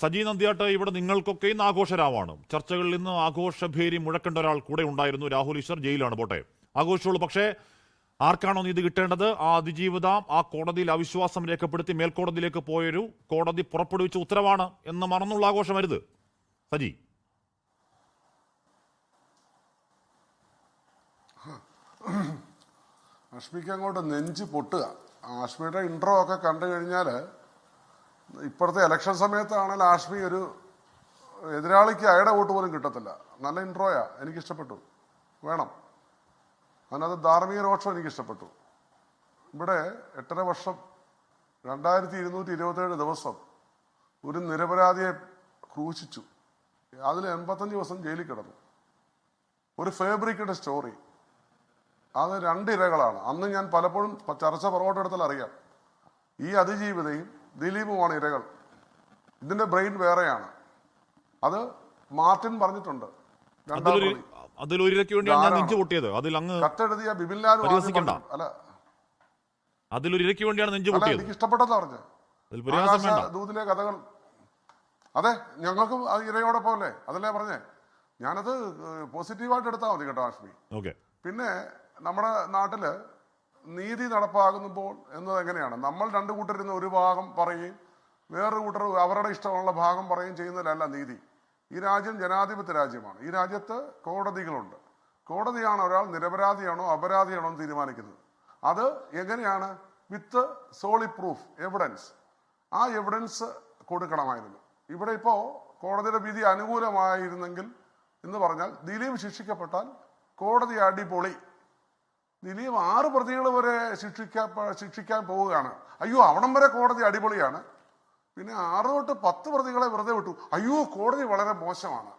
സജി നന്ദിയാട്ട് ഇവിടെ നിങ്ങൾക്കൊക്കെ ഇന്ന് ആഘോഷരാവാണ്. ചർച്ചകളിൽ നിന്ന് ആഘോഷഭേരി മുഴക്കേണ്ട ഒരാൾ കൂടെ ഉണ്ടായിരുന്നു. രാഹുൽ ഈശ്വർ ജയിലാണ് പോട്ടെ. ആഘോഷിച്ചുള്ളൂ പക്ഷേ ആർക്കാണോ നീതി കിട്ടേണ്ടത്? ആ അതിജീവിത ആ കോടതിയിൽ അവിശ്വാസം രേഖപ്പെടുത്തി മേൽക്കോടതിയിലേക്ക് പോയൊരു കോടതി പുറപ്പെടുവിച്ച ഉത്തരവാണ് എന്ന് മറന്നുള്ള ആഘോഷമരുത്. സജി. അഷ്മിക്ക് അങ്ങോട്ട് നെഞ്ച് പൊട്ടുക. അഷ്മിയുടെ ഇൻട്രോ ഒക്കെ കണ്ടു കഴിഞ്ഞാൽ ഇപ്പോഴത്തെ ഇലക്ഷൻ സമയത്താണ് ആഷ്മി ഒരു എതിരാളിക്ക് അയാളുടെ വോട്ട് പോലും കിട്ടത്തില്ല. നല്ല ഇൻട്രോയാ എനിക്കിഷ്ടപ്പെട്ടു. വേണം. അതിനകത്ത് ധാർമ്മിക രോക്ഷം എനിക്കിഷ്ടപ്പെട്ടു. ഇവിടെ എട്ടര വർഷം രണ്ടായിരത്തി ഇരുന്നൂറ്റി ഇരുപത്തേഴ് ദിവസം ഒരു നിരപരാധിയെ ക്രൂശിച്ചു. അതിൽ എൺപത്തഞ്ച് ദിവസം ജയിലിൽ കിടന്നു. ഒരു ഫേബ്രിക്കയുടെ സ്റ്റോറി. അത് രണ്ടിരകളാണ് അന്ന് ഞാൻ പലപ്പോഴും ചർച്ച പുറകോട്ടെടുത്താൽ അറിയാം. ഈ അതിജീവിതയും ദിലീപുമാണ് ഇരകൾ ഇതിന്റെ ബ്രെയിൻ വേറെയാണ്. അത് മാർട്ടിൻ പറഞ്ഞിട്ടുണ്ട്. അതിലൊരിരയ്ക്ക് വേണ്ടിയാണ് ഞാൻ ഇതാരാണ്? നെഞ്ചു പൊട്ടിയത്. അതിൽ അങ്ങ് കത്തെഴുതിയ ബിബിൻലാലും ആദ്യം പരിഹസിക്കണ്ട. പറഞ്ഞു. അല്ല. അതിലൊരിരയ്ക്ക് വേണ്ടിയാണ് നെഞ്ചു പൊട്ടിയത്. എനിക്ക് ഇഷ്ടപ്പെട്ടെന്ന് പറഞ്ഞു ദൂതിലെ കഥകൾ. അതെ ഞങ്ങൾക്കും ഇരയോടെ പോലെ. അല്ലേ അതല്ലേ പറഞ്ഞേ? ഞാനത് പോസിറ്റീവായിട്ട് എടുത്താൽ മതി കേട്ടോ ആഷ്മി. പിന്നെ നമ്മുടെ നാട്ടിൽ നീതി നടപ്പാകുമ്പോൾ എന്നത് എങ്ങനെയാണ്? നമ്മൾ രണ്ടു കൂട്ടരുന്ന് ഒരു ഭാഗം പറയുകയും വേറൊരു കൂട്ടർ അവരുടെ ഇഷ്ടമുള്ള ഭാഗം പറയുകയും ചെയ്യുന്നതിലല്ല നീതി. ഈ രാജ്യം ജനാധിപത്യ രാജ്യമാണ്. ഈ രാജ്യത്ത് കോടതികളുണ്ട്. കോടതിയാണ് ഒരാൾ നിരപരാധിയാണോ അപരാധിയാണോ എന്ന് തീരുമാനിക്കുന്നത്. അത് എങ്ങനെയാണ്? With solid proof evidence. ആ എവിഡൻസ് കൊടുക്കണമായിരുന്നു. ഇവിടെ ഇപ്പോൾ കോടതിയുടെ വിധി അനുകൂലമായിരുന്നെങ്കിൽ എന്ന് പറഞ്ഞാൽ ദിലീപ് ശിക്ഷിക്കപ്പെട്ടാൽ കോടതി അടിപൊളി. ദിലീപ് ആറ് പ്രതികൾ വരെ ശിക്ഷിക്കാൻ ശിക്ഷിക്കാൻ പോവുകയാണ്. അയ്യോ അവിടം വരെ കോടതി അടിപൊളിയാണ്. പിന്നെ ആറ് തൊട്ട് പത്ത് പ്രതികളെ വെറുതെ വിട്ടു. അയ്യോ കോടതി വളരെ മോശമാണ്.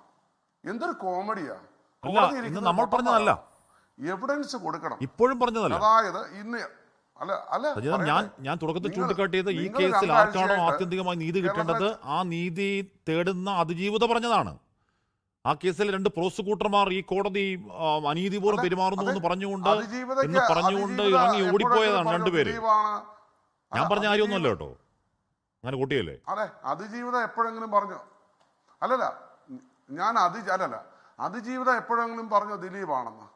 എന്തൊരു കോമഡിയാ. നമ്മൾ പറഞ്ഞതല്ല. എവിഡൻസ് കൊടുക്കണം. ഇപ്പോഴും പറഞ്ഞതല്ല. അതായത് ഇന്ന് അല്ല അല്ല ഞാൻ ഞാൻ തുടക്കത്തിൽ ചൂണ്ടിക്കാട്ടിയത് ഈ കേസിൽ ആർക്കാണോ ആത്യന്തികമായി നീതി കിട്ടേണ്ടത് ആ നീതി തേടുന്ന അതിജീവിത പറഞ്ഞതാണ്. ആ കേസിൽ രണ്ട് പ്രോസിക്യൂട്ടർമാർ ഈ കോടതി അനീതിപൂർവം പെരുമാറുന്നു എന്ന് പറഞ്ഞുകൊണ്ട് എന്ന് പറഞ്ഞുകൊണ്ട് ഇറങ്ങി ഓടിപ്പോയതാണ് രണ്ടുപേര് ഞാൻ പറഞ്ഞ കാര്യമൊന്നുമല്ല കേട്ടോ. അങ്ങനെ കൂട്ടിയല്ലേ? അതെ അതിജീവിതം എപ്പോഴെങ്കിലും പറഞ്ഞു. അല്ലല്ല ഞാൻ അതി അല്ലല്ല അതിജീവിതം എപ്പോഴെങ്കിലും പറഞ്ഞു ദിലീപാണെന്ന്.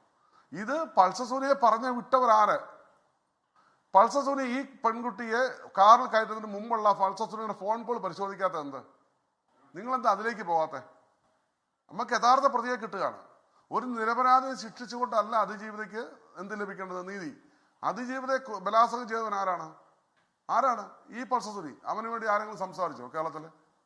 ഇത് പൾസസൂരിയെ പറഞ്ഞ വിട്ടവരാര്? പൾസസൂരി ഈ പെൺകുട്ടിയെ കാറിൽ കയറ്റുന്നതിന് മുമ്പുള്ള പൾസസൂരിയുടെ ഫോൺ കോൾ പരിശോധിക്കാത്ത എന്ത്? നിങ്ങളെന്താ അതിലേക്ക് പോകാത്തെ നമുക്ക് യഥാർത്ഥ പ്രതിയെ കിട്ടുകയാണ്. ഒരു നിരപരാധിയെ ശിക്ഷിച്ചുകൊണ്ടല്ല അതിജീവിതയ്ക്ക് എന്ത് ലഭിക്കേണ്ടത്? നീതി. അതിജീവിതയെ ബലാത്സംഗം ചെയ്തവൻ ആരാണ്? ആരാണ്? ഈ പൾസസുരി അവന് വേണ്ടി ആരെങ്കിലും സംസാരിച്ചോ കേരളത്തിൽ?